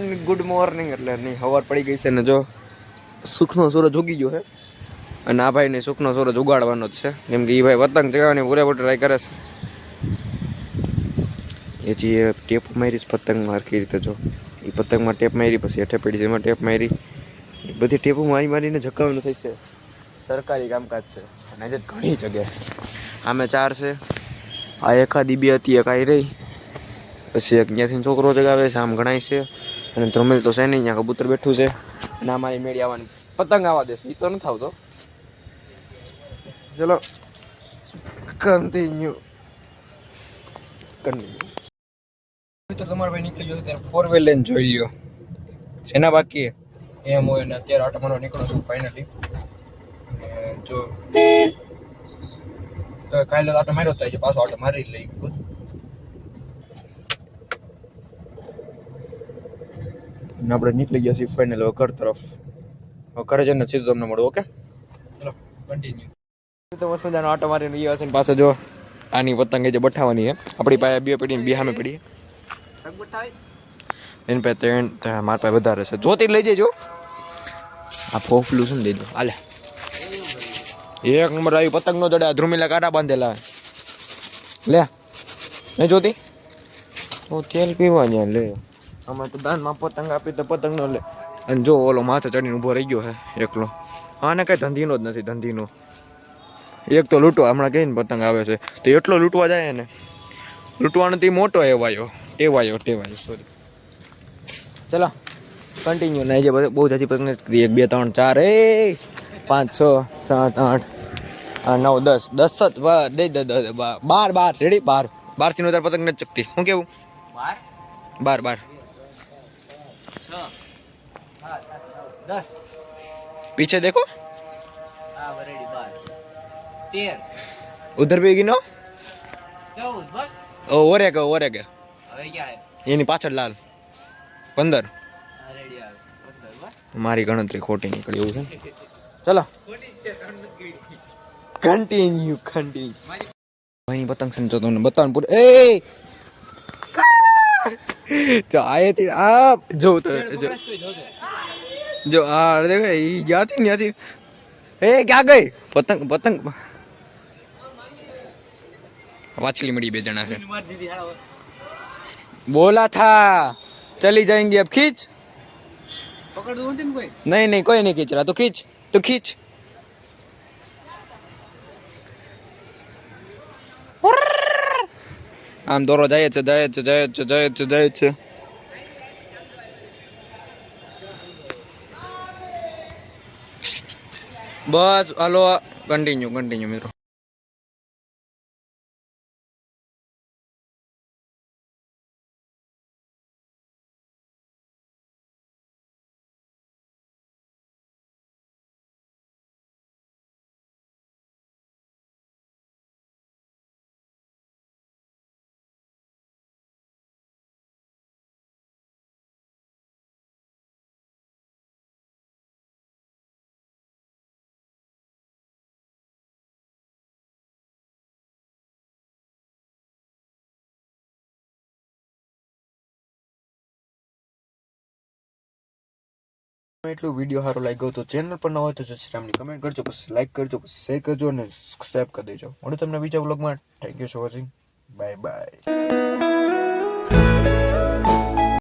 Good morning એટલે નહીં હવાર પડી ગઈ છે ને જો સુખનો સૂરજ ઉગી ગયો છે અને આ ભાઈને સુખનો સૂરજ ઉગાડવાનો જ છે. કેમ કે એ ભાઈ પતંગ ચગાવવાની પૂરેપૂરી ટ્રાય કરે છે. એથી એ ટેપ મારી છે પતંગમાં હરખી રીતે જો. એ પતંગમાં ટેપ મારી, પછી હેઠે પડી એમાં ટેપ મારી. બધી ટેપો મારી મારીને જકાવાનું થઈ છે. સરકારી કામકાજ છે. અને આજે ઘણી જગ્યાએ. આમે ચાર છે. આ એકાદી બે હતી, એક આઈ રહી. પછી એક ત્યાંથી છોકરો જગાવે છે, આમ ગણાય છે. અને ધ્રમેલ તો છે નહીં ત્યાં કબૂતર બેઠું છે. અને અમારી મેળી આવવાની પતંગ આવવા દેશે. એ તો નથી આવતો. ચલો કન્ટિન્યુ કન્ટિન્યુ તો તમારો ભાઈ નીકળી ગયો ત્યારે ફોર વ્હીલ લઈને જોઈ લ્યો. શેના બાકી એમ હોય અને અત્યારે આટો મારો નીકળો છું ફાઇનલી જો, કાલે આટો માર્યો થાય છે પાછો આટો મારી લઈ અને આપણે નીકળી ગયા છીએ ફાઇનલ હવે ઘર તરફ. હવે ઘરે જઈને સીધું તમને મળું ઓકે? ચલો કન્ટિન્યુ તો મજાનો આટો મારીને ગયા છે પાસે જો. આની પતંગ જે બઠાવાની છે આપણી પાસે બે પડી ને બે સામે પડી એની પાસે ત્રણ મારા પાસે વધારે છે. જોતી લઈ જજો. આ ફોફલું શું દઈ દો હાલે. એક નંબર આવી પતંગ નો દડા ધ્રુમીલા કાંટા બાંધેલા. લે. નહીં જોતી? તો તેલ પીવા લે. અમે તો દાનમાં પતંગ આપી તો પતંગ નો લે. અને જો ઓલો માથે ચડીને ઊભો રહી ગયો હે એકલો. આને કઈ ધંધીનો જ નથી ધંધીનો. એક તો લૂંટવા હમણાં કહીને પતંગ આવે છે. તો એટલો લૂંટવા જાય ને લૂંટવાનો તે મોટો એવાયો ટેવાયો ટેવાયો સોરી ચલો કન્ટિન્યુ નહીં જે બહુ જાજી પતંગ. એક બે ત્રણ ચાર એ પાંચ છ સાત આઠ નવ દસ. દસ જ દઈ દે બાર બાર. રેડી બાર. બારથી વધારે પતંગ નથી ચકતી. શું કેવું? બાર બાર. દસ पीछे देखो હા વરેડી બાર તેર उधर भी गिनो ચૌદ બસ ओ ओरे के ओरे के હવે ક્યાં એની પાછળ લાલ પંદર આ રેડી આવે પંદર બસ મારી ગણતરી ખોટી નીકળી એવું છે ચલો કન્ટિન્યુ કન્ટિન્યુ ભાઈની પતંગ છે ને જો તમને બતાવવાનું પૂરું એ જો આયેથી આ જો તો જો જો આ દેખો ઈ જ્યાંથી ને ત્યાંથી એ ક્યાં ગઈ પતંગ પતંગ વાછલી મળી બે જણા છે મારી દીધી હાલો बोला था चली जाएंगे अब खींच પકડવું નથી ને કોઈ नहीं नहीं कोई नहीं खींच रहा तो खींच तो खींच આમ દોરો જાય છે જાય છે જાય છે જાય છે જાય છે. બસ, હાલો કન્ટિન્યુ કન્ટિન્યુ મિત્રો. એટલું વીડિયો સારો લાગ્યો તો ચેનલ પર ન હોય તો જય કમેન્ટ કરજો, પછી લાઈક કરજો, પછી શેર કરજો અને સબસ્ક્રાઈબ કરી દેજો. મળ્યું તમને બીજા બ્લોગમાં thank you for watching bye bye